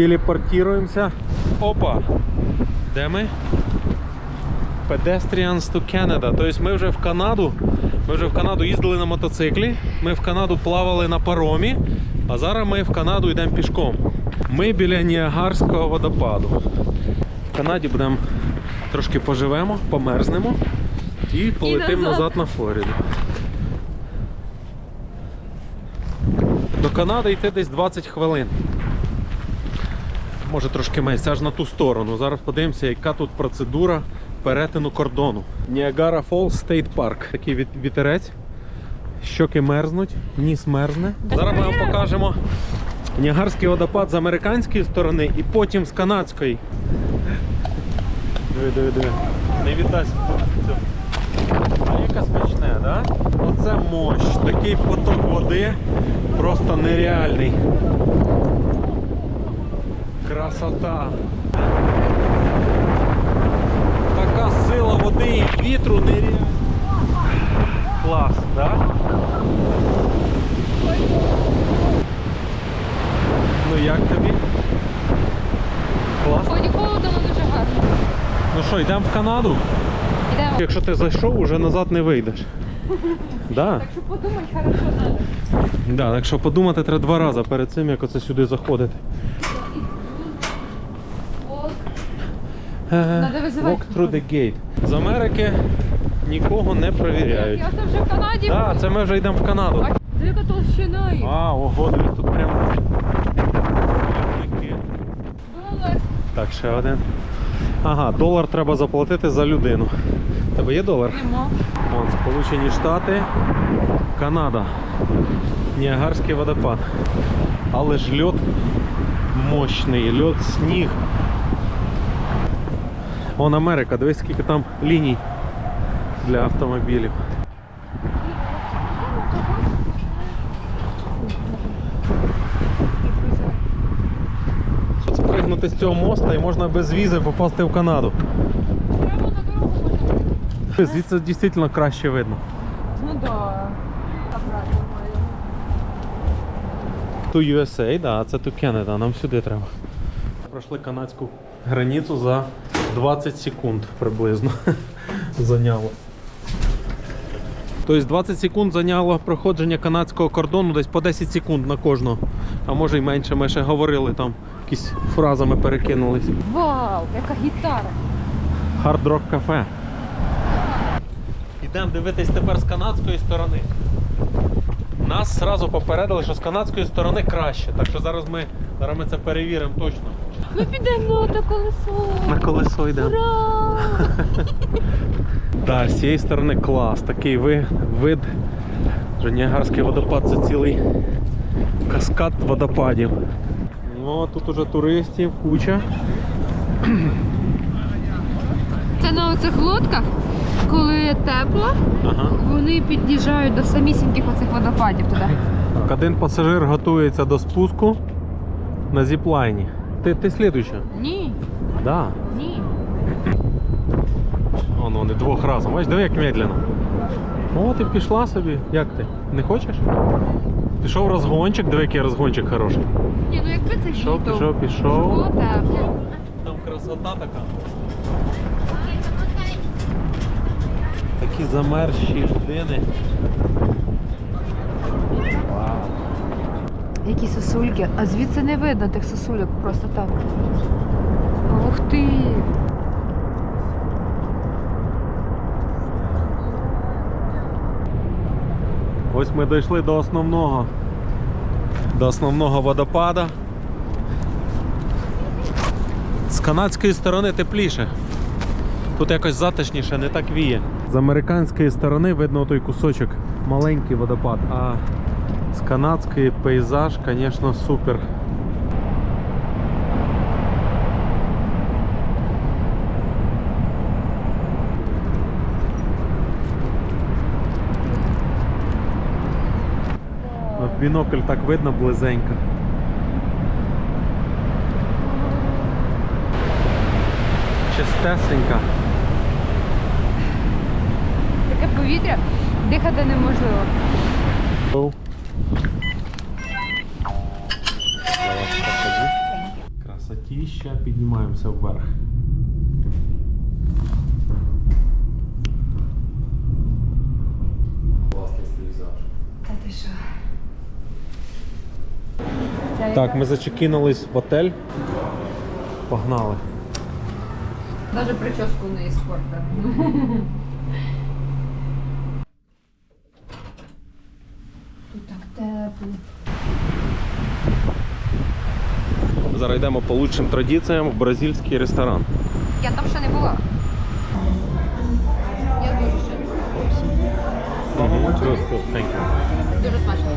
Телепортуємося. Опа! Де ми? Pedestrians to Canada. Тобто ми вже в Канаду. Ми вже в Канаду їздили на мотоциклі. Ми в Канаду плавали на паромі. А зараз ми в Канаду йдемо пішком. Ми біля Ніагарського водопаду. В Канаді будемо трошки поживемо, померзнемо і полетимо назад. назад на Флориду. До Канади йти десь 20 хвилин. Може трошки менше, аж на ту сторону. Зараз подивимося, яка тут процедура перетину кордону. Ніагара Falls State Park. Такий віт- вітерець. Щоки мерзнуть, ніс мерзне. Зараз ми вам покажемо Ніагарський водопад з американської сторони і потім з канадської. Диви, диви, диви. Не віддасть. А яке смачне, да? Оце мощ. Такий поток води просто нереальний. Красота. Така сила води і вітру нереальна. Клас, да? Ну як тобі? Клас. Ході холодно, але дуже гарно. Ну що, йдемо в Канаду? Йдемо. Якщо ти зайшов, уже назад не вийдеш. Да. Так що подумай, хорошо надо. Да, так що подумати треба два рази перед цим, як оце сюди заходити. Walk through the gate. З Америки нікого не перевіряють. Я це вже в Канаді. Так, це ми вже йдемо в Канаду. Яка толщина? А, ого, дивись, тут прям. Долар. Так, ще один. Ага, долар треба заплатити за людину. Тебе є долар? Нема. Вон, Сполучені Штати, Канада. Ніагарський водопад. Але ж льот мощний, льот, сніг. Вон Америка, дивись, скільки там ліній для автомобілів. Спригнути з цього моста і можна без візи попасти в Канаду. Звідси дійсно краще видно. Ну да. Ту USA, да, це ту Canada, нам сюди треба. Пройшли канадську границю за 20 секунд приблизно. Зайняло. Тобто 20 секунд зайняло проходження канадського кордону десь по 10 секунд на кожного. А може й менше, ми ще говорили там, якісь фразами перекинулись. Вау, яка гітара. Hard Rock Cafe. Йдемо дивитись тепер з канадської сторони. Нас зразу попередили, що з канадської сторони краще. Так що зараз ми, зараз ми це перевіримо точно. Ми підемо на колесо. На колесо йдемо. Ура! Так, з цієї сторони клас. Такий ви, вид. Вже Ніагарський водопад це цілий каскад водопадів. Ну, а тут уже туристів куча. Це на оцих лодках, коли тепло, Ага. вони під'їжджають до самісіньких оцих водопадів туди. Один пасажир готується до спуску на зіплайні. Ти, ти слідуюча? Ні, Да. ні. Вон вони двох разом. Бачиш, диви, як медленно. О, ти пішла собі. Як ти? Не хочеш? Пішов розгончик, диви, який розгончик хороший. Ні, ну якби це Пішов, літо, пішов, пішов. було. Там красота така. Такі замерзші людини. Вау. Які сосульки, а звідси не видно тих сосульок, просто так. Ух ти! Ось ми дійшли до основного. До основного водопада. З канадської сторони тепліше. Тут якось затишніше, не так віє. З американської сторони видно той кусочок, маленький водопад, а з канадської пейзаж, звісно, супер. Ну, В бінокль так видно близенько. Чистесенька. Таке повітря дихати неможливо. Крутіща, піднімаємося вверх. Класний пейзаж. Та ти що? Так, ми зачекінулись в отель. Погнали. Даже прическу не іспортила. Тут так тепло. Зараз йдемо по лучшим традиціям в бразильський ресторан. Я там ще не була. Я дуже ще. You. Дуже смачно.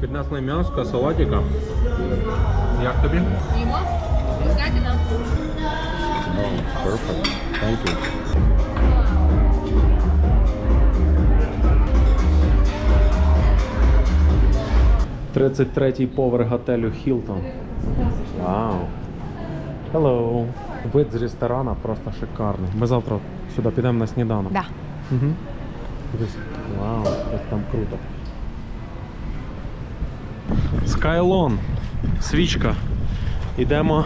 Піднесли м'яско, салатика. Як тобі? Їмо? Нам. Perfect. Thank you. Тридцять третій поверх готелю Хілтон. Вау. Hello. Вид з ресторана просто шикарний. Ми завтра сюди підемо на сніданок. Да. Угу. Вау, як там круто. Скайлон. Свічка. Йдемо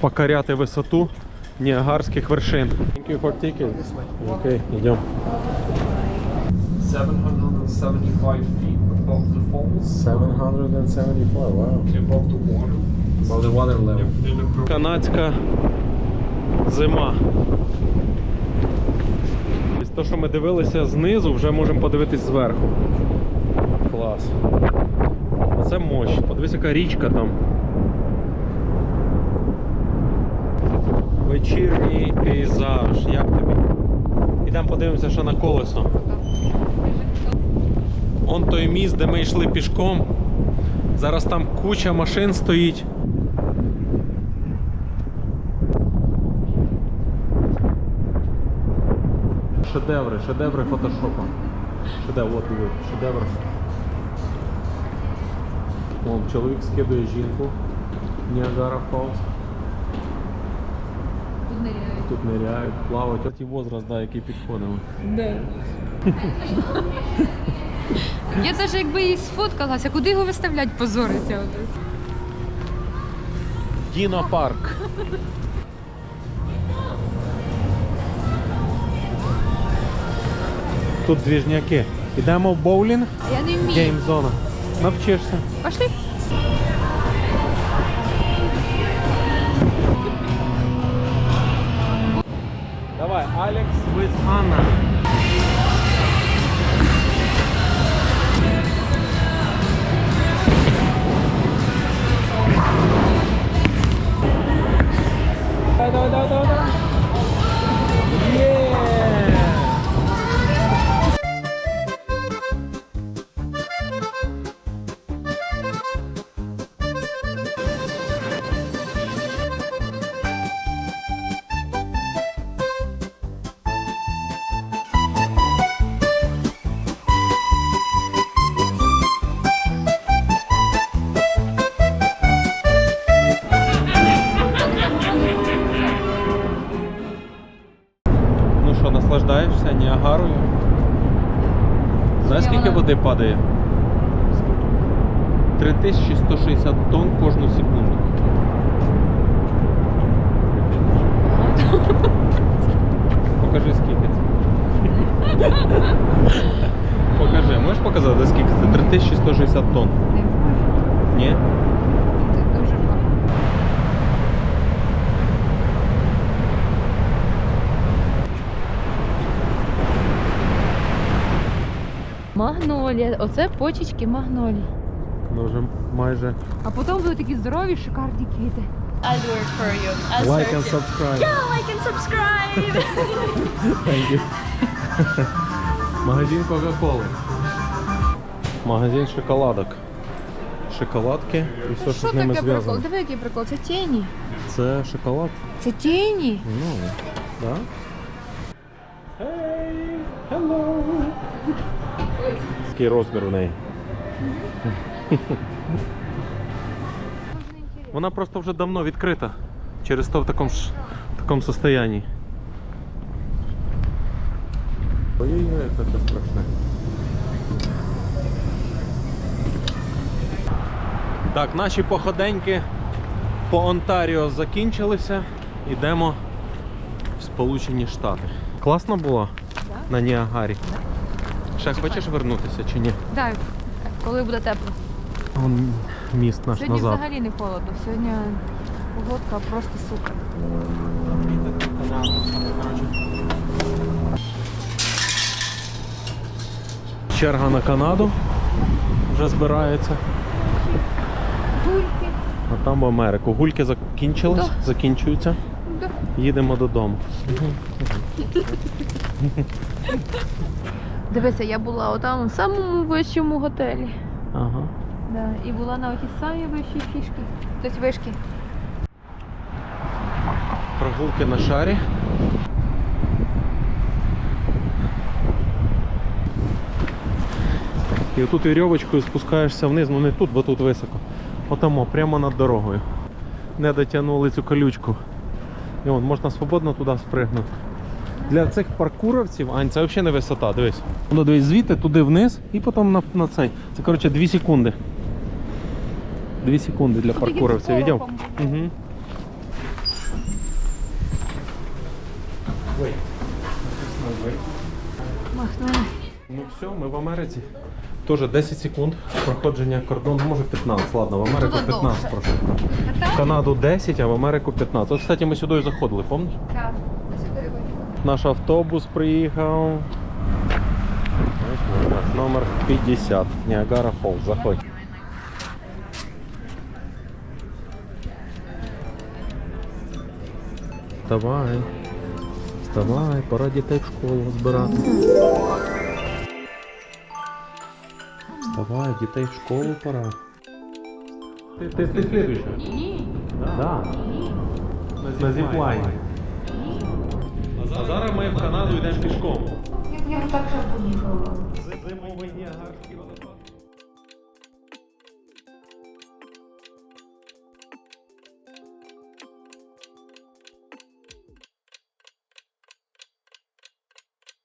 покоряти висоту Ніагарських вершин. Thank you for tickets. Окей, йдемо. 775 feet above 775, wow. above the water, above the water level. Канадська зима. То, що ми дивилися знизу, вже можемо подивитись зверху. Клас. Оце мощ. Подивись, яка річка там. Вечірній пейзаж. Як тобі? Ідемо подивимося, що на колесо. Он той міст, де ми йшли пішком. Зараз там куча машин стоїть. Шедеври, шедеври фотошопа. Шедевр, от диви, шедевр. О, чоловік скидує жінку. Ніагара Фолз. Тут ниряють. Тут ниряють, плавають. От і возраст, да, який підходив. Да. Я навіть якби і сфоткалася, куди його виставлять, позориться. отут. Діно парк. Тут двіжняки. Ідемо в боулінг. Я не вмію. Гейм зона. Навчишся. Пошли. Давай, Алекс with Анна. Давай, давай, давай, давай, води падає? 3160 тонн кожну секунду. Покажи скільки це. Покажи, можеш показати, скільки це? 3160 тонн. Не. Ні? Це дуже багато. Магнолія. Оце почечки магнолії. Ну вже майже. А потім будуть такі здорові, шикарні квіти. I'll do it for you. I'll Like and subscribe. Yeah, like and subscribe. Thank you. Магазин Кока-Коли. Магазин шоколадок. Шоколадки і все, що, Що з ними таке прикол? зв'язано. Диви, який прикол. Це тіні. Це шоколад. Це тіні. Ну, да. Hey, hello такий розмір в неї. Вона просто вже давно відкрита. Через то в такому ж такому состоянні. Ой-ой-ой, це страшне. Так, наші походеньки по Онтаріо закінчилися. Йдемо в Сполучені Штати. Класно було да. на Ніагарі. Ще хочеш вернутися чи ні? Так, коли буде тепло. Вон міст наш Сьогодні назад. взагалі не холодно. Сьогодні погодка просто супер. Черга на Канаду вже збирається. Гульки. А там в Америку. Гульки закінчились, Да. закінчуються. Да. Їдемо додому. Дивися, я була отам в самому вищому готелі. Ага. Да, і була на оті самі вищі фішки. Тобто вишки. Прогулки на шарі. І отут вірьовочкою спускаєшся вниз, ну не тут, бо тут високо. Отамо, прямо над дорогою. Не дотягнули цю колючку. І вон, можна свободно туди спригнути. Для цих паркуровців, Ань, це взагалі не висота, дивись. Ну, дивись, звідти туди вниз і потім на, на цей. Це коротше 2 секунди. 2 секунди для тільки паркуровців, порохом. Угу. Махнули. Ну все, ми в Америці. Тоже 10 секунд проходження кордону, може 15, ладно, в Америку 15 довше. прошу. В Канаду 10, а в Америку 15. От, кстати, ми сюди заходили, пам'ятаєш? Так. Наш автобус приїхав. Ось вона, Номер 50. Ніагара Фолз. Заходь. Вставай. Вставай, пора дітей в школу збирати. Вставай, дітей в школу пора. Ти, ти, ти слідуюча? Ні. Да. На зіплайні. А зараз ми в Канаду йдемо пішком. Я б так ще поїхала. Зимовий водопад.